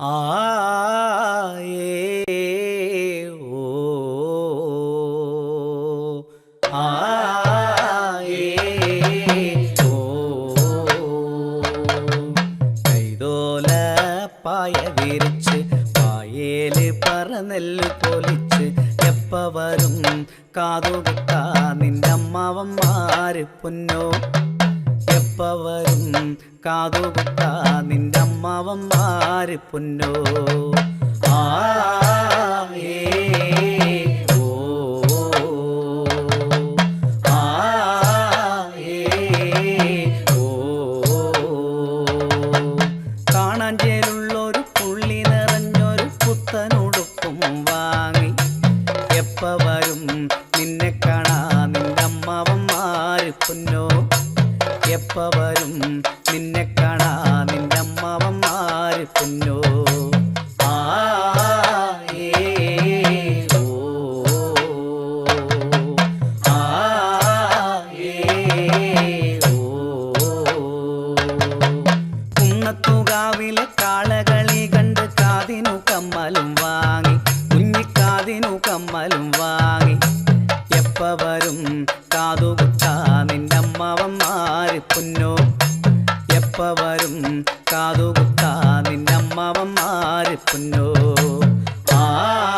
ആയേ ഓ ആയേ ഓ. കൈതോല പായ വിരിച്ച് പായേൽ പറനെല്ല് പൊലിച്ച് എപ്പ വരും കാതുകുത്ത നിന്റെ അമ്മാവന്മാര് പൊന്നോ? എപ്പ വരും കാതുകുത്ത നിന്റെ അമ്മാവന്മാര് പൊന്നോ. ആ നിറഞ്ഞൊരു വാങ്ങി. എപ്പ വരും നിന്നെ കാണാ നിന്റെ അമ്മാവന്മാര് പൊന്നോ. എപ്പ വരും? നിന്നെ കാണാ നിന്റെ അമ്മാവന്മാര് പിന്നോ? കമ്മലും വാങ്ങി എപ്പ വരും? കാതുകുത്ത നിന്റെ ആരും കാതുകുത്താ. നിന്നമ്മവന്മാര് പുന്നോ. ആ